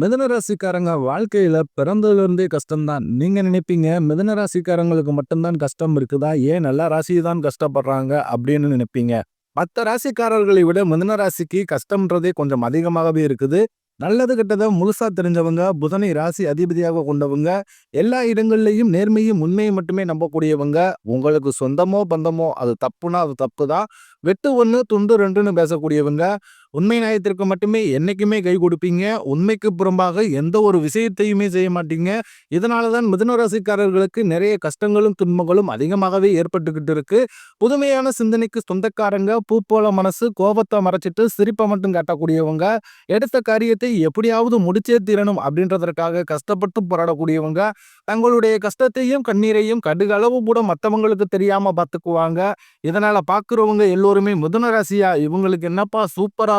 மிதுன ராசிக்காரங்க வாழ்க்கையில பிறந்ததுலேருந்தே கஷ்டம்தான். நீங்க நினைப்பீங்க, மிதுன ராசிக்காரங்களுக்கு மட்டும்தான் கஷ்டம் இருக்குதா? ஏன் எல்லா ராசி தான் கஷ்டப்படுறாங்க அப்படின்னு நினைப்பீங்க. மற்ற ராசிக்காரர்களை விட மிதன ராசிக்கு கஷ்டம்ன்றதே கொஞ்சம் அதிகமாகவே இருக்குது. நல்லது கெட்டதை முழுசா தெரிஞ்சவங்க, புதனை ராசி அதிபதியாக கொண்டவங்க, எல்லா இடங்கள்லையும் நேர்மையும், உண்மையும் மட்டுமே நம்பக்கூடியவங்க, உங்களுக்கு சொந்தமோ, பந்தமோ அது தப்புனா அது தப்பு தான். வெட்டு ஒன்று துண்டு ரெண்டுன்னு பேசக்கூடியவங்க, உண்மை நியாயத்திற்கு மட்டுமே என்னைக்குமே கை கொடுப்பீங்க. உண்மைக்கு புறம்பாக எந்த ஒரு விஷயத்தையுமே செய்ய மாட்டீங்க. இதனால தான் மிதுனராசிக்காரர்களுக்கு நிறைய கஷ்டங்களும், துன்பங்களும் அதிகமாகவே ஏற்பட்டுக்கிட்டு இருக்கு. புதுமையான சிந்தனைக்கு சொந்தக்காரங்க, பூ போல மனசு, கோபத்தை மறைச்சிட்டு சிரிப்பை மட்டும் காட்டக்கூடியவங்க, எடுத்த காரியத்தை எப்படியாவது முடிச்சே தீரணும் அப்படின்றதற்காக கஷ்டப்பட்டு போராடக்கூடியவங்க, தங்களுடைய கஷ்டத்தையும், கண்ணீரையும் கடுகளவு கூட மற்றவங்களுக்கு தெரியாம பார்த்துக்குவாங்க. இதனால பார்க்குறவங்க எல்லோருமே மிதுன ராசியா இவங்களுக்கு என்னப்பா சூப்பரா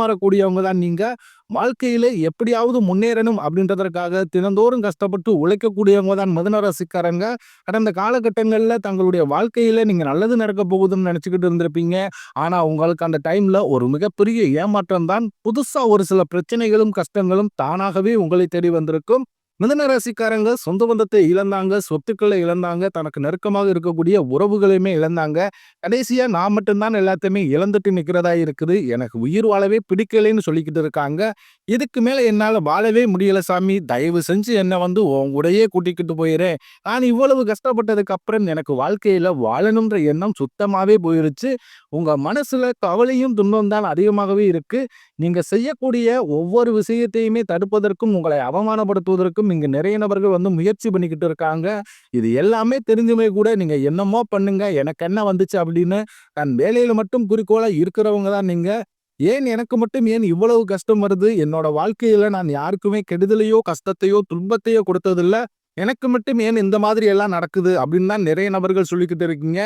ஏமாறக்கூடியவங்க தான் நீங்கள் வாழ்க்கையில எப்படியாவது முன்னேறணும் அப்படின்றதற்காக தினந்தோறும் கஷ்டப்பட்டு உழைக்கக்கூடியவங்க தான் மதுநரசிக்காரங்க கடந்த காலகட்டங்களில் தங்களுடைய வாழ்க்கையில நீங்கள் நல்லது நடக்க போகுதுன்னு நினச்சிக்கிட்டு இருந்திருப்பீங்க. ஆனால் உங்களுக்கு அந்த டைமில் ஒரு மிகப்பெரிய ஏமாற்றம் தான். புதுசாக ஒரு சில பிரச்சனைகளும், கஷ்டங்களும் தானாகவே உங்களை தேடி வந்திருக்கும். மிதன ராசிக்காரங்க சொந்த பந்தத்தை இழந்தாங்க, சொத்துக்களை இழந்தாங்க, தனக்கு நெருக்கமாக இருக்கக்கூடிய உறவுகளையுமே இழந்தாங்க. கடைசியா நான் மட்டும்தான் எல்லாத்தையுமே இழந்துட்டு நிக்கிறதா இருக்குது. எனக்கு உயிர் வாழவே பிடிக்கலைன்னு சொல்லிக்கிட்டு இருக்காங்க. இதுக்கு மேல என்னால வாழவே முடியல சாமி. தயவு செஞ்சு என்ன வந்து உன் கூட்டிக்கிட்டு போயிடுறேன் நான் இவ்வளவு கஷ்டப்பட்டதுக்கு அப்புறம் எனக்கு வாழ்க்கையில வாழணுன்ற எண்ணம் சுத்தமாவே போயிருச்சு. உங்க மனசுல கவலையும், துன்பம் தான் அதிகமாகவே இருக்கு. நீங்க செய்யக்கூடிய ஒவ்வொரு விஷயத்தையுமே தடுப்பதற்கும், உங்களை அவமானப்படுத்துவதற்கும் இங்கே நிறைய நபர்கள் வந்து முயற்சி பண்ணிக்கிட்டு இருக்காங்க. இது எல்லாமே தெரிஞ்சுமே கூட நீங்க என்னமோ பண்ணுங்க, எனக்கு என்ன வந்துச்சு அப்படின்னு தன் வேலையில மட்டும் குறிக்கோளா இருக்கிறவங்க தான் நீங்க. ஏன் எனக்கு மட்டும் ஏன் இவ்வளவு கஷ்டம் வருது? என்னோட வாழ்க்கையில நான் யாருக்குமே கெடுதலையோ, கஷ்டத்தையோ, துன்பத்தையோ கொடுத்ததில்ல. எனக்கு மட்டும் ஏன் இந்த மாதிரி எல்லாம் நடக்குது? அப்படின்னு தான் நிறைய நபர்கள் சொல்லிக்கிட்டு இருக்கீங்க.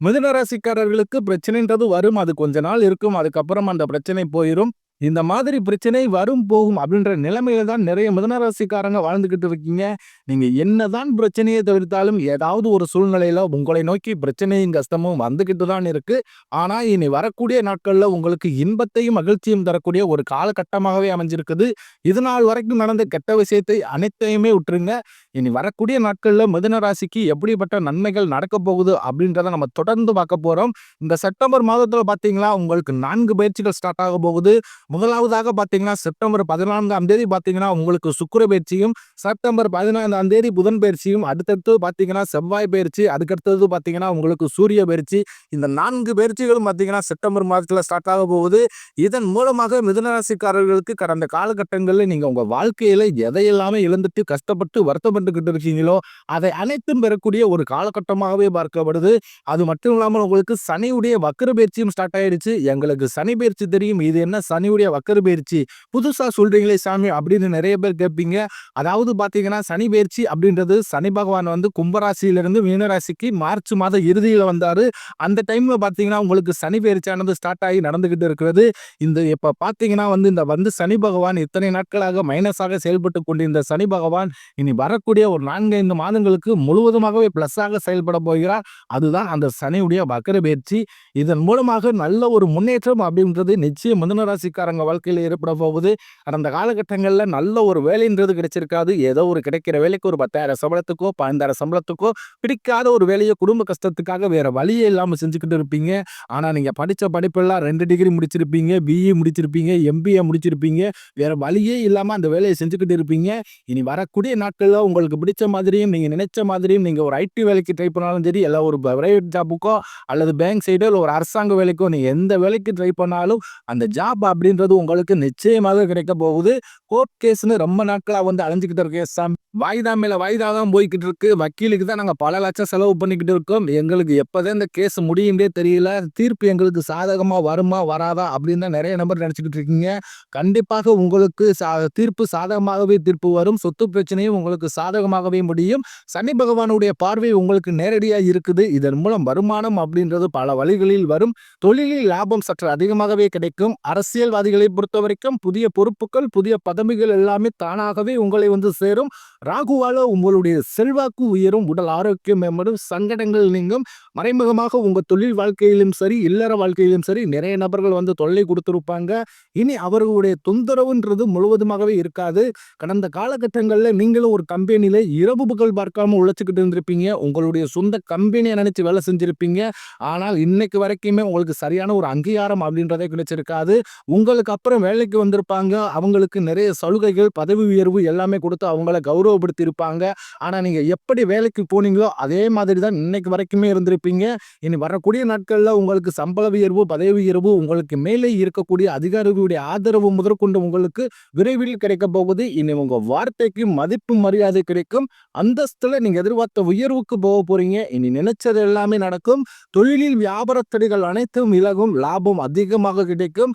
மிதுனராசிக்காரர்களுக்கு பிரச்சனைன்றது வரும். அது கொஞ்ச நாள் இருக்கும். அதுக்கப்புறம் அந்த பிரச்சனை போயிரும். இந்த மாதிரி பிரச்சனை வரும், போகும் அப்படின்ற நிலைமையில தான் நிறைய மிதனராசிக்காரங்க வாழ்ந்துக்கிட்டு வாழ்ந்துகிட்டு இருக்கீங்க. நீங்க என்னதான் பிரச்சனையை தவிர்த்தாலும் ஏதாவது ஒரு சூழ்நிலையில உங்களை நோக்கி பிரச்சனையும், கஷ்டமும் வந்துகிட்டு தான் இருக்கு. ஆனா இனி வரக்கூடிய நாட்கள்ல உங்களுக்கு இன்பத்தையும், மகிழ்ச்சியும் தரக்கூடிய ஒரு காலகட்டமாகவே அமைஞ்சிருக்குது. இது நாள் வரைக்கும் நடந்த கெட்ட விஷயத்தை அனைத்தையுமே விட்டுருங்க. இனி வரக்கூடிய நாட்கள்ல மிதனராசிக்கு எப்படிப்பட்ட நன்மைகள் நடக்கப் போகுது அப்படின்றத நம்ம தொடர்ந்து பார்க்க போறோம். இந்த செப்டம்பர் மாதத்துல பாத்தீங்களா உங்களுக்கு நான்கு பயிற்சிகள் ஸ்டார்ட் ஆக போகுது. முதலாவதாக பார்த்தீங்கன்னா, செப்டம்பர் 14ஆம் தேதி பார்த்தீங்கன்னா, உங்களுக்கு சுக்கிர பயிற்சியும், செப்டம்பர் 15ஆம் தேதி புதன் பயிற்சியும், அடுத்தடுத்து பார்த்தீங்கன்னா செவ்வாய் பயிற்சி, அதுக்கடுத்தது பார்த்தீங்கன்னா உங்களுக்கு சூரிய பயிற்சி. இந்த நான்கு பயிற்சிகளும் பார்த்தீங்கன்னா செப்டம்பர் மாதத்தில் ஸ்டார்ட் ஆக போகுது. இதன் மூலமாக மிதனராசிக்காரர்களுக்கு கடந்த காலகட்டங்களில் நீங்கள் உங்கள் வாழ்க்கையில் எதையெல்லாமே இழந்துட்டு கஷ்டப்பட்டு வருத்தப்பட்டுக்கிட்டு இருக்கீங்களோ, அதை அனைத்தும் பெறக்கூடிய ஒரு காலகட்டமாகவே பார்க்கப்படுது. அது மட்டும் இல்லாமல் உங்களுக்கு சனியுடைய வக்கர பயிற்சியும் ஸ்டார்ட் ஆயிடுச்சு. எங்களுக்கு சனி பயிற்சி தெரியும். இது என்ன சனியுடைய வக்கர பயிற்சி? புதுசா சொல்றீங்களே சாமி அப்படின்னு நிறைய பேர் கேட்பீங்க. அதாவது பார்த்தீங்கன்னா, சனி பயிற்சி அப்படின்றது சனி பகவான் வந்து கும்பராசியிலிருந்து மீனராசிக்கு மார்ச் மாத இறுதியில வந்தாரு. அந்த டைம்ல பார்த்தீங்கன்னா, உங்களுக்கு சனி பயிற்சியானது ஸ்டார்ட் ஆகி நடந்துகிட்டு இருக்கிறது. இந்த இப்ப பார்த்தீங்கன்னா வந்து இந்த வந்து சனி பகவான் இத்தனை நாட்களாக மைனஸாக செயல்பட்டு கொண்டிருந்த சனி பகவான் இனி வரக்கூடிய ஒரு 4, 5 மாதங்களுக்கு முழுவதுமாகவே பிளஸ்ஸாக செயல்பட போகிறார். அதுதான் அந்த சனியுடைய வக்கர பயிற்சி. இதன் மூலமாக நல்ல ஒரு முன்னேற்றம் அப்படின்றது நிச்சயம் மிதனராசிக்கார அங்கே வாழ்க்கையில் ஏற்பட போகுது. கடந்த காலகட்டங்களில் நல்ல ஒரு வேலைன்றது கிடைச்சிருக்காது. ஏதோ ஒரு கிடைக்கிற வேலைக்கு ஒரு 10,000 சம்பளத்துக்கோ, 15,000 சம்பளத்துக்கோ பிடிக்காத ஒரு வேலையை குடும்ப கஷ்டத்துக்காக வேற வழியே இல்லாமல் செஞ்சுக்கிட்டு இருப்பீங்க. ஆனால் நீங்கள் படித்த படிப்பெல்லாம் ரெண்டு டிகிரி முடிச்சிருப்பீங்க, பிஇ முடிச்சிருப்பீங்க, எம்பிஏ முடிச்சிருப்பீங்க. வேற வழியே இல்லாமல் அந்த வேலையை செஞ்சுக்கிட்டு இருப்பீங்க. இனி வரக்கூடிய நாட்களில் உங்களுக்கு பிடிச்ச மாதிரியும், நீங்கள் நினைச்ச மாதிரியும் நீங்கள் ஒரு ஐடி வேலைக்கு ட்ரை பண்ணாலும் சரி, இல்ல ஒரு பிரைவேட் ஜாபுக்கோ அல்லது பேங்க் சைடோ இல்லை ஒரு அரசாங்க வேலைக்கோ நீங்கள் எந்த வேலைக்கு ட்ரை பண்ணாலும் அந்த ஜாப் அப்படின்னு அப்படின்றது உங்களுக்கு நிச்சயமாக கிடைக்க போகுது. கோர்ட் கேஸ்னு ரொம்ப நாட்களாக வந்து அலைஞ்சிக்கிட்டு இருக்க சாம். வாய்தா மேல வாய்தா தான் போய்கிட்டு இருக்கு. வக்கீலுக்கு தான் நாங்கள் பல லட்சம் செலவு பண்ணிக்கிட்டு இருக்கோம். எங்களுக்கு எப்பதான் இந்த கேஸ் முடியும்னே தெரியல. தீர்ப்பு எங்களுக்கு சாதகமாக வருமா வராதா அப்படின்னு தான் நிறைய நம்பர் நினச்சிக்கிட்டு இருக்கீங்க. கண்டிப்பாக உங்களுக்கு சா- தீர்ப்பு சாதகமாகவே தீர்ப்பு வரும். சொத்து பிரச்சனையும் உங்களுக்கு சாதகமாகவே முடியும். சனி பகவானுடைய பார்வை உங்களுக்கு நேரடியாக இருக்குது. இதன் மூலம் வருமானம் அப்படின்றது பல வழிகளில் வரும். தொழிலில் லாபம் சற்று அதிகமாகவே கிடைக்கும். அரசியல் அரசியல்வாதிகளை பொறுத்த வரைக்கும் புதிய பொறுப்புகள் புதிய பதவிகள் எல்லாமே தானாகவே உங்களை வந்து சேரும். ராகுவால உங்களுடைய செல்வாக்கு உயரும் உடல் ஆரோக்கியம் மேம்படும் சங்கடங்கள் நீங்கும். மறைமுகமாக உங்கள் தொழில் வாழ்க்கையிலும் சரி இல்லற வாழ்க்கையிலும் சரி நிறைய நபர்கள் வந்து தொல்லை கொடுத்துருப்பாங்க. இனி அவர்களுடைய தொந்தரவுன்றது முழுவதுமாகவே இருக்காது. கடந்த காலகட்டங்களில் நீங்களும் ஒரு கம்பெனியில் இரவு புகழ் பார்க்காம உழைச்சிக்கிட்டு இருந்திருப்பீங்க. உங்களுடைய சொந்த கம்பெனியை நினைச்சு வேலை செஞ்சிருப்பீங்க. ஆனால் இன்னைக்கு வரைக்குமே உங்களுக்கு சரியான ஒரு அங்கீகாரம் அப்படின்றதே கிடைச்சிருக்காது. உங்களுக்கு அப்புறம் வேலைக்கு வந்திருப்பாங்க. அவங்களுக்கு நிறைய சலுகைகள் பதவி உயர்வு எல்லாமே கொடுத்து அவங்கள கௌரவப்படுத்தி இருப்பாங்க நீங்கள் எப்படி வேலைக்கு போனீங்களோ அதே மாதிரி தான் இன்னைக்கு வரைக்குமே இருந்திருப்பீங்க. இனி வரக்கூடிய நாட்களில் உங்களுக்கு சம்பள உயர்வு பதவி உயர்வு உங்களுக்கு மேலே இருக்கக்கூடிய அதிகாரிகளுடைய ஆதரவு முதற்கொண்டு உங்களுக்கு விரைவில் கிடைக்க போகுது. இனி உங்கள் வார்த்தைக்கு மதிப்பு மரியாதை கிடைக்கும். அந்தஸ்தில் நீங்கள் எதிர்பார்த்த உயர்வுக்கு போக போகிறீங்க இனி நினைச்சது எல்லாமே நடக்கும். தொழிலில் வியாபார தடைகள் அனைத்தும் விலகும். லாபம் அதிகமாக கிடைக்கும்.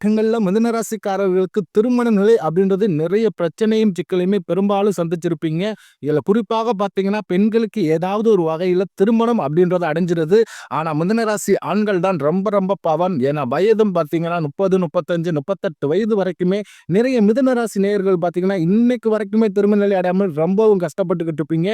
காலகட்டங்களில் மிதனராசிக்காரர்களுக்கு திருமண நிலை அப்படின்றது நிறைய பிரச்சனையும் சிக்கலையுமே பெரும்பாலும் சந்திச்சிருப்பீங்க. இதில் குறிப்பாக பார்த்தீங்கன்னா பெண்களுக்கு ஏதாவது ஒரு வகையில் திருமணம் அப்படின்றது அடைஞ்சிருது. ஆனால் மிதனராசி ஆண்கள் தான் ரொம்ப ரொம்ப பவன். ஏன்னா வயதும் பார்த்தீங்கன்னா முப்பது முப்பத்தஞ்சு முப்பத்தெட்டு வயது வரைக்குமே நிறைய மிதனராசி நேயர்கள் பார்த்தீங்கன்னா இன்னைக்கு வரைக்குமே திருமண நிலை அடையாமல் ரொம்பவும் கஷ்டப்பட்டுக்கிட்டு இருப்பீங்க.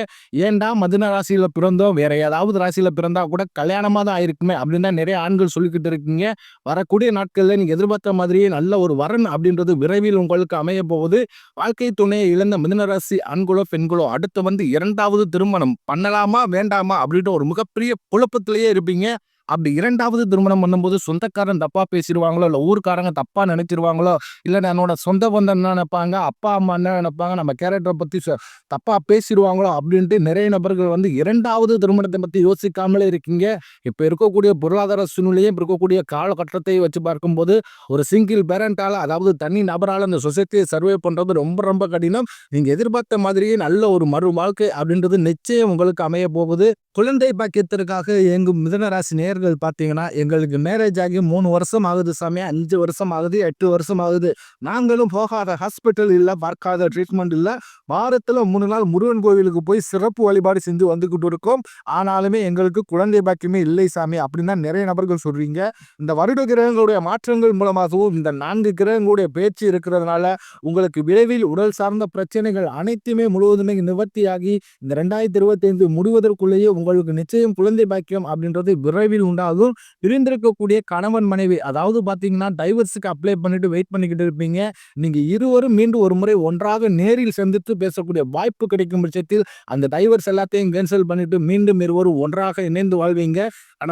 ஏன்டா மதுன ராசியில பிறந்தோம்? வேற ஏதாவது ராசியில பிறந்தா கூட கல்யாணமா தான் ஆயிருக்குமே அப்படின்னு தான் நிறைய ஆண்கள் சொல்லிக்கிட்டு இருக்கீங்க. வரக்கூடிய நாட்களில் நீங்க எதிர்பார்த்த மாதிரியே நல்ல ஒரு வரன் அப்படின்றது விரைவில் உங்களுக்கு அமைய போகுது. வாழ்க்கை துணையை இழந்த மிதனராசி ஆண்களோ பெண்களோ அடுத்து வந்து இரண்டாவது திருமணம் பண்ணலாமா வேண்டாமா அப்படின்ற ஒரு மிகப்பெரிய குழப்பத்திலேயே இருப்பீங்க. அப்படி இரண்டாவது திருமணம் பண்ணும்போது சொந்தக்காரன் தப்பா பேசிடுவாங்களோ இல்லை ஊருக்காரங்க தப்பா நினைச்சிருவாங்களோ இல்லை என்னோட சொந்த பந்தம் என்ன நினைப்பாங்க அப்பா அம்மா என்ன நினைப்பாங்க நம்ம கேரக்டரை பத்தி சொ- தப்பா பேசிடுவாங்களோ அப்படின்ட்டு நிறைய நபர்கள் வந்து இரண்டாவது திருமணத்தை பத்தி யோசிக்காமலே இருக்கீங்க. இப்ப இருக்கக்கூடிய பொருளாதார சூழ்நிலையும் இப்ப இருக்கக்கூடிய காலகட்டத்தை வச்சு பார்க்கும்போது ஒரு சிங்கிள் பேரண்டால அதாவது தனி நபரால் அந்த சொசைட்டியை சர்வே பண்றது ரொம்ப ரொம்ப கடினம். நீங்க எதிர்பார்த்த மாதிரியே நல்ல ஒரு மறு வாழ்க்கை அப்படின்றது நிச்சயம் உங்களுக்கு அமைய போகுது. குழந்தை பாக்கியத்திற்காக இயங்கும் மிதனராசி நேர்கள் பார்த்தீங்கன்னா எங்களுக்கு மேரேஜ் ஆகி மூணு வருஷம் ஆகுது சாமி அஞ்சு வருஷம் ஆகுது எட்டு வருஷம் ஆகுது. நாங்களும் போகாத ஹாஸ்பிட்டல் இல்லை பார்க்காத ட்ரீட்மெண்ட் இல்லை. வாரத்தில் மூணு நாள் முருகன் கோவிலுக்கு போய் சிறப்பு வழிபாடு செஞ்சு வந்துக்கிட்டு இருக்கோம். ஆனாலுமே எங்களுக்கு குழந்தை பாக்கியமே இல்லை சாமி அப்படின்னு தான் நிறைய நபர்கள் சொல்கிறீங்க இந்த வருட கிரகங்களுடைய மாற்றங்கள் மூலமாகவும் இந்த நான்கு கிரகங்களுடைய பேச்சு இருக்கிறதுனால உங்களுக்கு விரைவில் உடல் சார்ந்த பிரச்சனைகள் அனைத்துமே முழுவதுமே நிவர்த்தியாகி இந்த ரெண்டாயிரத்தி இருபத்தைந்து முடிவதற்குள்ளேயே உங்களுக்கு நிச்சயம் குழந்தை பாக்கியம் அப்படின்றது விரைவில் உண்டாகும் பிரிந்திருக்கக்கூடிய கணவன் மனைவி அதாவது பார்த்தீங்கன்னா டைவர்ஸுக்கு அப்ளை பண்ணிட்டு வெயிட் பண்ணிக்கிட்டு இருப்பீங்க. நீங்கள் இருவரும் மீண்டும் ஒரு முறை ஒன்றாக நேரில் சந்தித்து பேசக்கூடிய வாய்ப்பு கிடைக்கும் பட்சத்தில் அந்த டைவர்ஸ் எல்லாத்தையும் கேன்சல் பண்ணிட்டு மீண்டும் இருவரும் ஒன்றாக இணைந்து வாழ்வீங்க.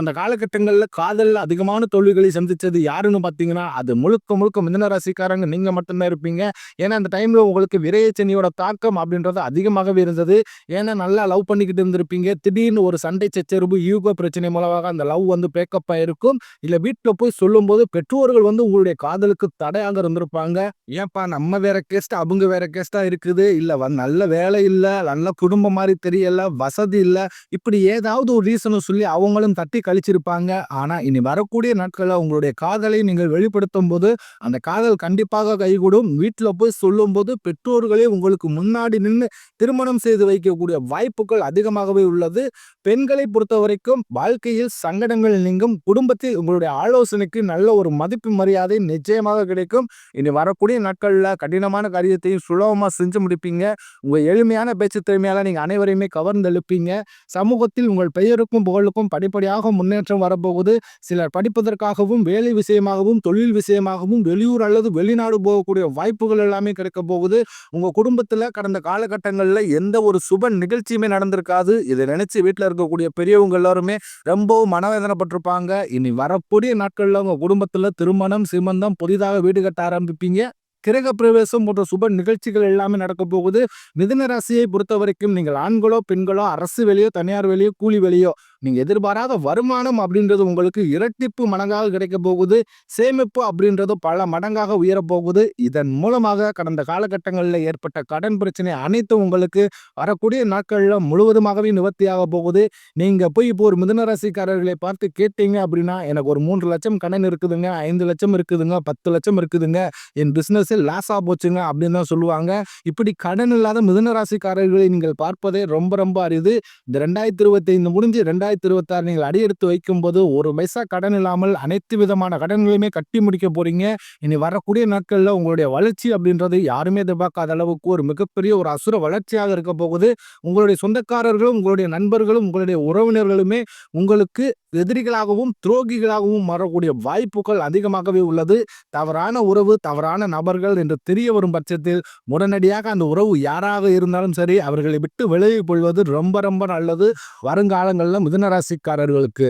அந்த காலகட்டங்களில் காதலில் அதிகமான தோல்விகளை சந்தித்தது யாருன்னு பார்த்தீங்கன்னா அது முழுக்க முழுக்க மிதன ராசிக்காரங்க நீங்கள் மட்டும்தான் இருப்பீங்க. ஏன்னா அந்த டைமில் உங்களுக்கு விரையச்சனியோட தாக்கம் அப்படின்றது அதிகமாகவே இருந்தது. ஏன்னா நல்லா லவ் பண்ணிக்கிட்டு இருந்திருப்பீங்க. திடீர்னு ஒரு சண்டை சச்சரவு யூகோ பிரச்சனை மூலமாக அந்த லவ் வந்து பேக்கப் ஆயிருக்கும். இல்ல வீட்டில் போய் சொல்லும்போது பெற்றோர்கள் வந்து உங்களுடைய காதலுக்கு தடையாக இருந்திருப்பாங்க. ஏன்பா நம்ம வேற கேஸ்ட் அவங்க வேற கேஸ்டா இருக்குது. இல்ல நல்ல வேலை இல்ல நல்ல குடும்பம் மாதிரி தெரியல வசதி இல்ல. இப்படி ஏதாவது ஒரு ரீசனை சொல்லி அவங்களும் தட்டி கழிச்சிருப்பாங்க. ஆனா இனி வரக்கூடிய நாட்கள்ல உங்களுடைய காதலை நீங்கள் வெளிப்படுத்தும் போது அந்த காதல் கண்டிப்பாக கைகூடும். வீட்டுல போய் சொல்லும்போது பெற்றோர்களே உங்களுக்கு முன்னாடி நின்று திருமணம் செய்து வைக்கக்கூடிய வாய்ப்புகள் அதிகமாகவே உள்ளது. பெண்களை பொறுத்த வரைக்கும் வாழ்க்கையில் சங்கடம் சங்கடங்கள் நீங்கும். குடும்பத்தில் உங்களுடைய ஆலோசனைக்கு நல்ல ஒரு மதிப்பு மரியாதை நிச்சயமாக கிடைக்கும். இனி வரக்கூடிய நாட்களில் கடினமான காரியத்தையும் சுலபமாக செஞ்சு முடிப்பீங்க. உங்கள் எளிமையான பேச்சு திறமையால் நீங்கள் அனைவரையுமே கவர்ந்தெழுப்பீங்க. சமூகத்தில் உங்கள் பெயருக்கும் புகழுக்கும் படிப்படியாக முன்னேற்றம் வரப்போகுது. சிலர் படிப்பதற்காகவும் வேலை விஷயமாகவும் தொழில் விஷயமாகவும் வெளியூர் அல்லது வெளிநாடு போகக்கூடிய வாய்ப்புகள் எல்லாமே கிடைக்க போகுது. உங்கள் குடும்பத்தில் கடந்த காலகட்டங்களில் எந்த ஒரு சுப நிகழ்ச்சியுமே நடந்திருக்காது. இதை நினச்சி வீட்டில் இருக்கக்கூடிய பெரியவங்க எல்லாருமே ரொம்பவும் வேதனைப்பட்டிருப்பாங்க இனி வரக்கூடிய நாட்களில் உங்கள் குடும்பத்தில் திருமணம் சிமந்தம் புதிதாக வீடு கட்ட ஆரம்பிப்பீங்க. கிரக பிரவேசம் போன்ற சுப நிகழ்ச்சிகள் எல்லாமே நடக்க போகுது. மிதன ராசியை பொறுத்த வரைக்கும் நீங்கள் ஆண்களோ பெண்களோ அரசு வேலையோ தனியார் வேலையோ கூலி வேலையோ நீங்கள் எதிர்பாராத வருமானம் அப்படின்றது உங்களுக்கு இரட்டிப்பு மடங்காக கிடைக்க போகுது. சேமிப்பு அப்படின்றது பல மடங்காக உயரப்போகுது இதன் மூலமாக கடந்த காலகட்டங்களில் ஏற்பட்ட கடன் பிரச்சனை அனைத்தும் உங்களுக்கு வரக்கூடிய நாட்களில் முழுவதுமாகவே நிவர்த்தியாக போகுது. நீங்கள் போய் இப்போ ஒரு மிதனராசிக்காரர்களை பார்த்து கேட்டீங்க அப்படின்னா எனக்கு ஒரு மூன்று லட்சம் கடன் இருக்குதுங்க ஐந்து லட்சம் இருக்குதுங்க பத்து லட்சம் இருக்குதுங்க என் பிசினஸ் லாஸாக போச்சுங்க அப்படின்னு தான் சொல்லுவாங்க. இப்படி கடன் இல்லாத மிதனராசிக்காரர்களை நீங்கள் பார்ப்பதே ரொம்ப ரொம்ப அரிது. இந்த ரெண்டாயிரத்தி இருபத்தி ஐந்து முடிஞ்சு ரெண்டாயிரத்தி இருபத்தாறு நீங்கள் அடியெடுத்து வைக்கும்போது ஒரு பைசா கடன் இல்லாமல் அனைத்து விதமான கடன்களையுமே கட்டி முடிக்க போறீங்க. இனி வரக்கூடிய நாட்களில் உங்களுடைய வளர்ச்சி அப்படின்றது யாருமே எதிர்பார்க்காத அளவுக்கு ஒரு மிகப்பெரிய ஒரு அசுர வளர்ச்சியாக இருக்க போகுது. உங்களுடைய சொந்தக்காரர்களும் உங்களுடைய நண்பர்களும் உங்களுடைய உறவினர்களுமே உங்களுக்கு எதிரிகளாகவும் துரோகிகளாகவும் வரக்கூடிய வாய்ப்புகள் அதிகமாகவே உள்ளது. தவறான உறவு தவறான நபர்கள் என்று தெரிய வரும் பட்சத்தில் உடனடியாக அந்த உறவு யாராக இருந்தாலும் சரி அவர்களை விட்டு விலகிக் கொள்வது ரொம்ப ரொம்ப நல்லது. வருங்காலங்களில் மிதுனராசிக்காரர்களுக்கு